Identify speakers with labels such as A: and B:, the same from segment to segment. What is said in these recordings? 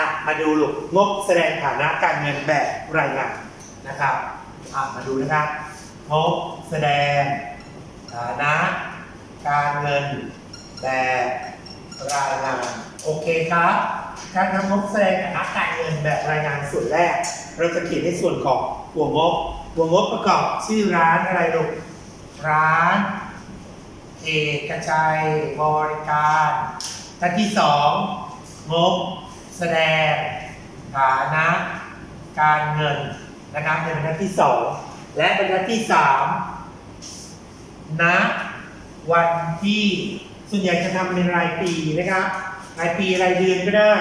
A: อะมาดูลูกงบแสดงฐานะการเงินแบบรายงานนะครับอะมาดูนะครับงบแสดงฐานะการเงินแบบรายงานโอเคครับการทำงบแสดงฐานะการเงินแบบรายงานส่วนแรก เราจะเขียนในส่วนของหัวงบหัวงบประกอบชื่อร้านอะไรลูกร้านเอกชัยบริการท่านที่สองงบ แสดงฐานะการเงินนะครับในบรรทัดที่สองและบรรทัดที่สามณวันที่ส่วนใหญ่จะทำเป็นรายปีนะครับ รายปีรายเดือนก็ได้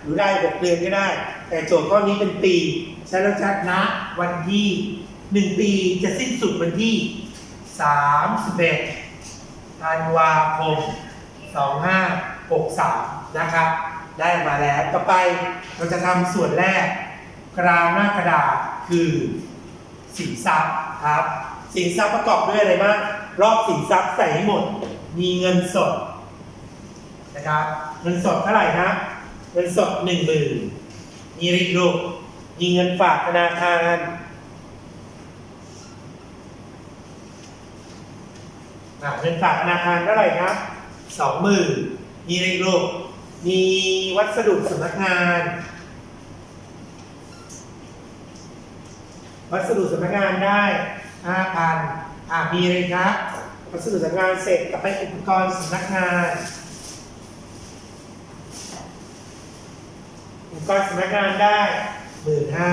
A: หรือรายหกเดือนก็ได้ แต่โจทย์ข้อนี้เป็นปีใช้แล้วชัดณวันที่หนึ่งปีจะสิ้นสุดวันที่สามสิบเอ็ดธันวาคม2563 นะครับ ได้มาแล้วต่อไปเราจะทำส่วนแรกกลางหน้ากระดาษคือสินทรัพย์ครับ สินทรัพย์ประกอบด้วยอะไรบ้างรอบสินทรัพย์ใส่ให้หมด มีเงินสดนะครับเงินสดเท่าไหร่ครับเงินสดหนึ่งหมื่นมีริกลูกมีเงินฝากธนาคารอะเงินฝากธนาคารเท่าไหร่ครับสองหมื่นมีอะไรอีกลูก มีวัสดุสำนักงาน วัสดุสำนักงานได้ห้าพันอะมีอะไรครับ วัสดุสำนักงานเสร็จกลับไปอุปกรณ์สำนักงานอุปกรณ์สำนักงานได้หมื่นห้า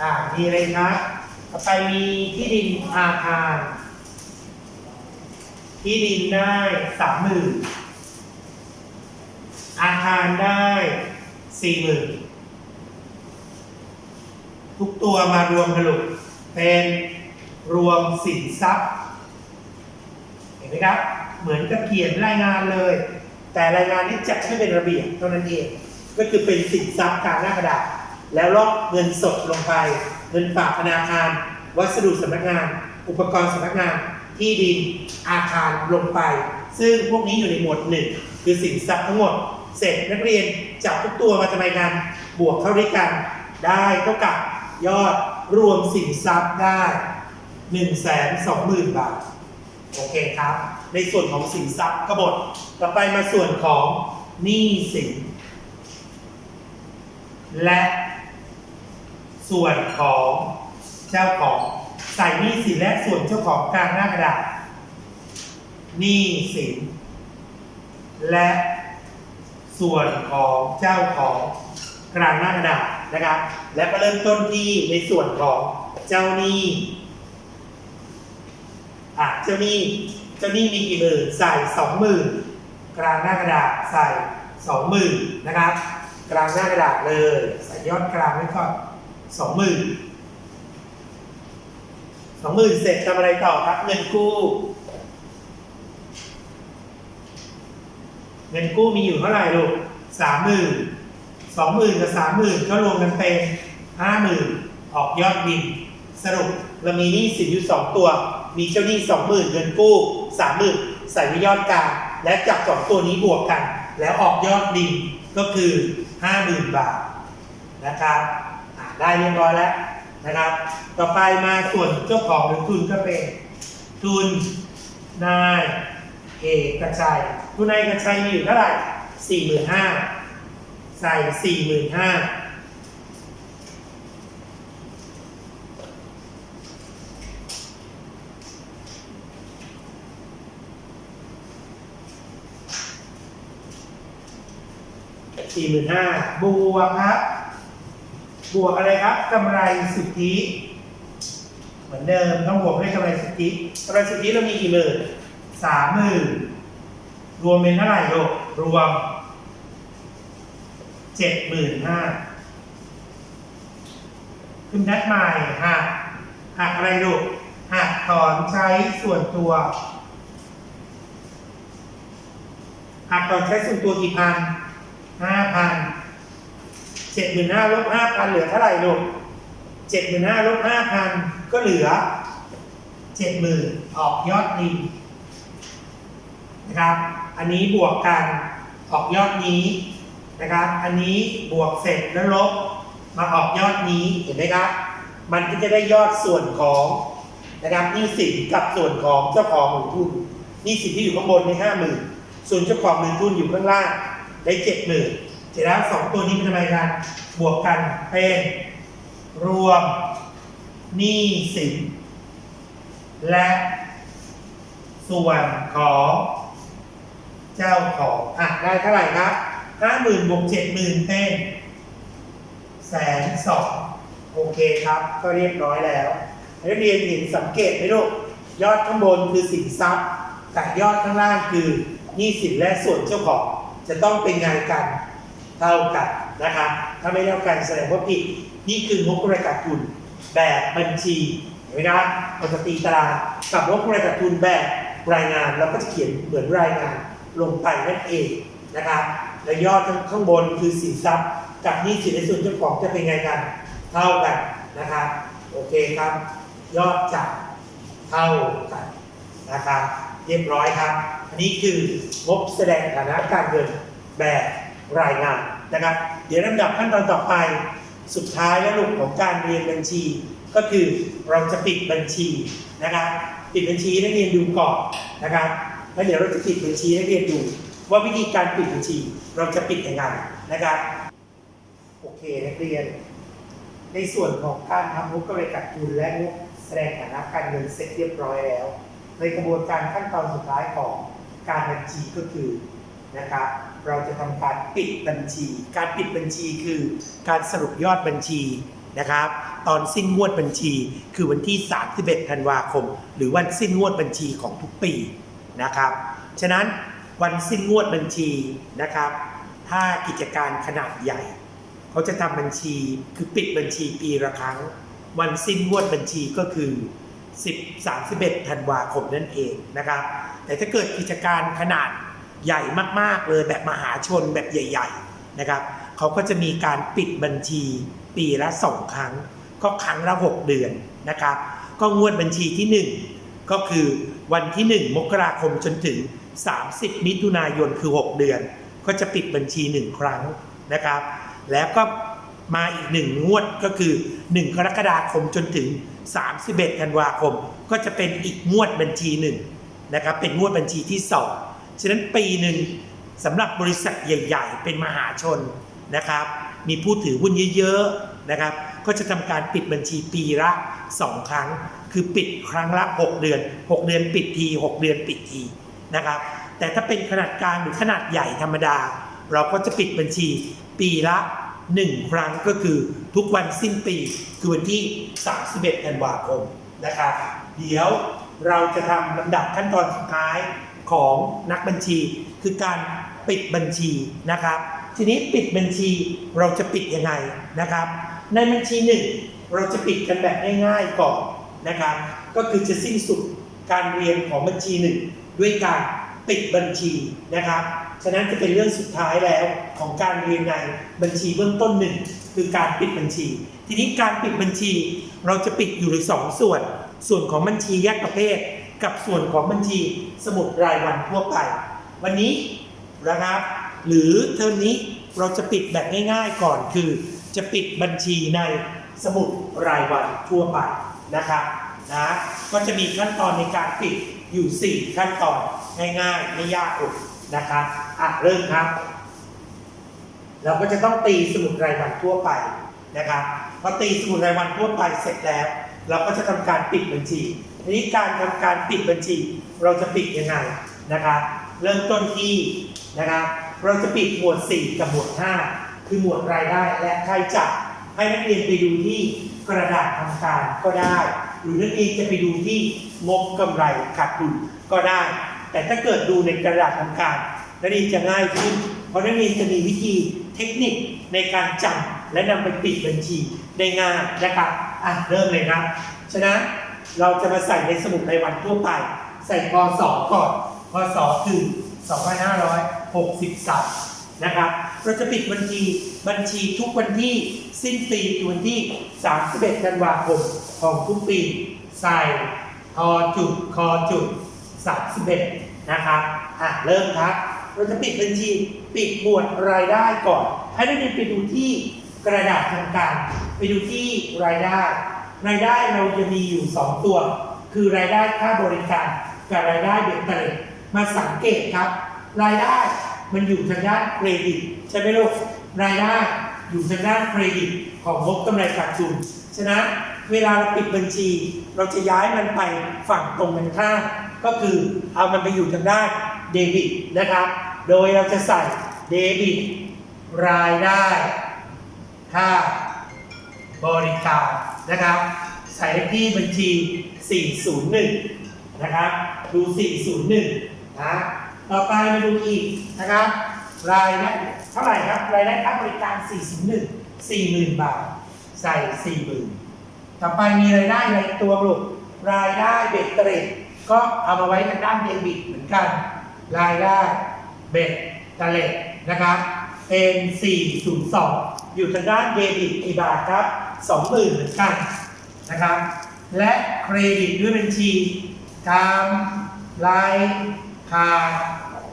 A: อะมีอะไรครับต่อไปมีที่ดินอาคารที่ดินได้สามหมื่น อาคารได้สี่หมื่นทุกตัวมารวมกันลูกเป็นรวมสินทรัพย์ เห็นไหมครับ เหมือนกับเขียนรายงานเลย แต่รายงานนี้จัดให้เป็นระเบียบเท่านั้นเอง ก็คือเป็นสินทรัพย์กางหน้ากระดาษ แล้วลอกเงินสดลงไป เงินฝากธนาคาร วัสดุสำนักงาน อุปกรณ์สำนักงาน ที่ดิน อาคารลงไป ซึ่งพวกนี้อยู่ในหมวดหนึ่งคือสินทรัพย์ทั้งหมด เสร็จนักเรียนจับทุกตัวมาทำไมกัน บวกเข้าด้วยกัน ได้เท่ากับยอดรวมสินทรัพย์ได้1นึ่งแสนสองหมื่นบาท โอเคครับ ในส่วนของสินทรัพย์กบฏต่อไปมาส่วนของหนี้สิน และส่วนของเจ้าของใส่หนี้สินและส่วนเจ้าของกลางหน้ากระดาษหนี้สิน และ ส่วนของเจ้าของกลางหน้ากระดาษนะครับ และก็เริ่มต้นที่ในส่วนของเจ้าหนี้อะเจ้าหนี้เจ้าหนี้มีกี่หมื่นใส่สองหมื่นกลางหน้ากระดาษใส่สองหมื่นนะครับ กลางหน้ากระดาษเลย ใส่ยอดกลางไว้ก่อนสองหมื่นสองหมื่นเสร็จทำอะไรต่อครับเงินกู้ เงินกู้มีอยู่เท่าไหร่ลูกสามหมื่นสองหมื่นกับสามหมื่นก็รวมกันเป็นห้าหมื่นออกยอดบิน สรุปเรามีหนี้สินอยู่สองตัว มีเจ้าหนี้สองหมื่นเงินกู้สามหมื่นใส่ไว้ยอดกลางและจับสองตัวนี้บวกกัน แล้วออกยอดบินก็คือห้าหมื่นบาทนะครับได้เรียบร้อยแล้วนะครับ ต่อไปมาส่วนเจ้าของหรือทุนก็เป็น ทุนนายเอกชัย ทุนนายเอกชัยมีอยู่เท่าไหร่สี่หมื่นห้าใส่สี่หมื่นห้าสี่หมื่นห้าบวกครับ บวกอะไรครับกำไรสุทธิเหมือนเดิมต้องบวกด้วยกำไรสุทธิกำไรสุทธิเรามีกี่หมื่นสามหมื่น รวมเป็นเท่าไหร่ลูกรวมเจ็ดหมื่นห้าขึ้นนัดใหม่หักหักอะไรลูกหักถอนใช้ส่วนตัวหักถอนใช้ส่วนตัวกี่พันห้าพันเจ็ดหมื่นห้าลบห้าพันเหลือเท่าไหร่ลูกเจ็ดหมื่นห้าลบห้าพันก็เหลือเจ็ดหมื่นออกยอดดี นะครับ อันนี้บวกกันออกยอดนี้นะครับ อันนี้บวกเสร็จแล้วลบมาออกยอดนี้เห็นไหมครับ มันก็จะได้ยอดส่วนของนะครับนี้สินกับส่วนของเจ้าของหนุนทุนนี้สินที่อยู่ข้างบนในห้าหมื่นส่วนเจ้าของหนุนทุนอยู่ข้างล่างได้เจ็ดหมื่นเสร็จแล้วสองตัวนี้เป็นทำไมกันบวกกันเป็นรวมหนี้สินและส่วนของ เจ้าของอะได้เท่าไหร่ครับห้าหมื่นบวกเจ็ดหมื่นเป็นแสนสองโอเคครับ ก็เรียบร้อยแล้วนักเรียนเห็นสังเกตไหมลูกยอดข้างบนคือสินทรัพย์ แต่ยอดข้างล่างคือหนี้สินและส่วนเจ้าของจะต้องเป็นไงกันเท่ากันนะครับถ้าไม่เท่ากันแสดงว่าผิดนี่คืองบรายการทุนแบบบัญชีเห็นไหมครับเราจะตีตารางกับงบรายการทุนแบบรายงานเราก็จะเขียนเหมือนรายงาน ลงไปนั่นเองนะครับและยอดข้างบนคือสินทรัพย์กับหนี้สินในส่วนเจ้าของจะเป็นไงกัน เท่ากันนะครับโอเคครับ ยอดจะเท่ากันนะครับเรียบร้อยครับ อันนี้คืองบแสดงฐานะการเงินแบบรายงานนะครับ เดี๋ยวลำดับขั้นตอนต่อไป สุดท้ายและลูกของการเรียนบัญชี ก็คือเราจะปิดบัญชีนะครับ ปิดบัญชีให้นักเรียนดูก่อนนะครับ แล้วเดี๋ยวเราจะปิดบัญชีให้เรียนดู ว่าวิธีการปิดบัญชีเราจะปิดยังไงนะครับ โอเคนักเรียน ในส่วนของการทำงบกำไรขาดทุนและงบแสดงฐานะการเงินเสร็จเรียบร้อยแล้ว ในกระบวนการขั้นตอนสุดท้ายของการบัญชีก็คือนะครับเราจะทำการปิดบัญชี การปิดบัญชีคือการสรุปยอดบัญชีนะครับ ตอนสิ้นงวดบัญชีคือวันที่ 31 ธันวาคม หรือวันสิ้นงวดบัญชีของทุกปี นะครับ ฉะนั้นวันสิ้นงวดบัญชีนะครับ ถ้ากิจการขนาดใหญ่ เขาจะทำบัญชีคือปิดบัญชีปีละครั้ง วันสิ้นงวดบัญชีก็คือ 10 31ธันวาคมนั่นเองนะครับ แต่ถ้าเกิดกิจการขนาดใหญ่มากๆเลยแบบมหาชนแบบใหญ่ ๆนะครับเขาก็จะมีการปิดบัญชีปีละสองครั้ง ก็ครั้งละ 6 เดือนนะครับ ก็งวดบัญชีที่ 1 ก็คือวันที่ 1 มกราคมจนถึง 30 มิถุนายนคือ 6 เดือน ก็จะปิดบัญชี 1 ครั้งนะครับ แล้วก็มาอีกหนึ่งงวดก็คือ 1 กรกฎาคมจนถึง 31 ธันวาคม ก็จะเป็นอีกงวดบัญชีหนึ่งนะครับเป็นงวดบัญชีที่ 2 ฉะนั้นปีหนึ่งสำหรับบริษัทใหญ่ ๆ เป็นมหาชนนะครับ มีผู้ถือหุ้นเยอะๆนะครับ ก็จะทำการปิดบัญชีปีละ 2 ครั้ง คือปิดครั้งละ 6 เดือน 6 เดือนปิดที 6 เดือนปิดทีนะครับ แต่ถ้าเป็นขนาดกลางหรือขนาดใหญ่ธรรมดา เราก็จะปิดบัญชีปีละ 1 ครั้งก็คือทุกวันสิ้นปีคือวันที่ 31ธันวาคมนะครับเดี๋ยวเราจะทำลำดับขั้นตอนสุดท้ายของนักบัญชี คือการปิดบัญชีนะครับ ทีนี้ปิดบัญชีเราจะปิดยังไงนะครับ ในบัญชีหนึ่งเราจะปิดกันแบบง่ายๆก่อนนะครับก็คือจะสิ้นสุดการเรียนของบัญชีหนึ่งด้วยการปิดบัญชีนะครับฉะนั้นจะเป็นเรื่องสุดท้ายแล้วของการเรียนในบัญชีเบื้องต้นหนึ่งคือการปิดบัญชี ทีนี้การปิดบัญชี เราจะปิดอยู่ในสองส่วน ส่วนของบัญชีแยกประเภท กับส่วนของบัญชีสมุดรายวันทั่วไป วันนี้ นะครับ หรือเทอมนี้เราจะปิดแบบง่ายๆก่อนคือ จะปิดบัญชีในสมุดรายวันทั่วไปนะครับนะก็จะมีขั้นตอนในการปิดอยู่ 4 ขั้นตอนง่ายๆไม่ยากเลยนะครับอะเริ่มครับ เราก็จะต้องตีสมุดรายวันทั่วไปนะครับพอตีสมุดรายวันทั่วไปเสร็จแล้ว เราก็จะทำการปิดบัญชีทีนี้การทำการปิดบัญชี เราจะปิดยังไงนะครับ เริ่มต้นที่ นะครับเราจะปิดหมวด 4 กับหมวด 5 คือหมวดรายได้และค่าใช้จ่ายให้นักเรียนไปดูที่กระดาษทำการก็ได้ หรือนักเรียนจะไปดูที่งบกำไรขาดทุนก็ได้ แต่ถ้าเกิดดูในกระดาษทำการนักเรียนจะง่ายขึ้น เพราะนักเรียนจะมีวิธีเทคนิคในการจำและนำไปปิดบัญชีได้ง่ายนะครับอะเริ่มเลยครับฉะนั้นเราจะมาใส่ในสมุดรายวันทั่วไป ใส่พศก่อนพศคือ 2563นะครับ เราจะปิดบัญชีบัญชีทุกวันที่สิ้นปีคือวันที่ 31 ธันวาคมของทุกปี ใส่ทอจุดคอจุด 31 นะครับ อะ เริ่มครับ เราจะปิดบัญชีปิดหมวดรายได้ก่อน ให้นักเรียนไปดูที่กระดาษทางการ ไปดูที่รายได้ รายได้เราจะมีอยู่ 2 ตัว คือรายได้ค่าบริการกับรายได้เบ็ดเตล็ดมาสังเกตครับ รายได้มันอยู่ทางด้านเครดิตใช่ไหมลูกรายได้อยู่ทางด้านเครดิตของงบกำไรขาดทุนฉะนั้นเวลาเราปิดบัญชี เราจะย้ายมันไปฝั่งตรงกันข้ามก็คือเอามันไปอยู่ทางด้านเดบิตนะครับ โดยเราจะใส่เดบิตรายได้ค่าบริการนะครับ ใส่เลขที่บัญชี 401 นะครับ ดู 401 นะ ต่อไปมาดูอีกนะครับ รายได้เท่าไหร่ครับ รายได้ค่าบริการ 41 40,000 บาท ใส่ 40,000 ต่อไปมีรายได้ในตัวลูกรายได้เบ็ดเตร็ดก็เอามาไว้ทางด้านเดบิตเหมือนกัน รายได้เบ็ดเตร็ดนะครับเป็น402 อยู่ทางด้านเดบิตกี่บาทครับ 20,000 เหมือนกันนะครับ และเครดิตด้วยบัญชีการราย ขาด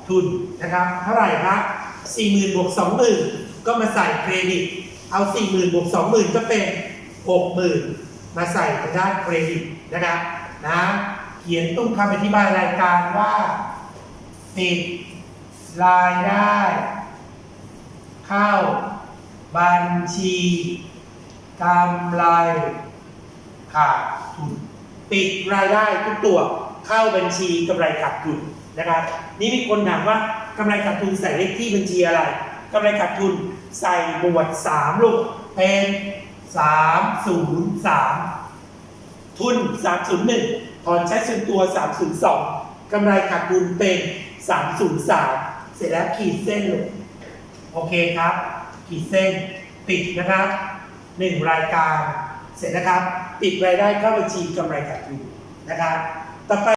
A: ทุนนะครับ เท่าไหร่ครับ40,000บวก20,000ก็มาใส่เครดิต เอา40,000บวก20,000ก็เป็น60,000มาใส่ทางด้านเครดิตนะครับนะเขียนตุ้งคำอธิบายรายการว่าปิดรายได้ เข้าบัญชีกำไรขาดทุนปิดรายได้ทุกตัวเข้าบัญชีกำไรขาดทุน นะครับ นี่มีคนถามว่ากำไรขาดทุนใส่เลขที่บัญชีอะไรกำไรขาดทุนใส่หมวด3ลูกเป็น303 ทุน 301ถอนใช้ส่วนตัว 302กำไรขาดทุนเป็น 303 เสร็จแล้วขีดเส้นลงโอเคครับ ขีดเส้นปิดนะครับหนึ่งรายการเสร็จนะครับ ปิดรายได้เข้าบัญชีกำไรขาดทุนนะครับต่อไป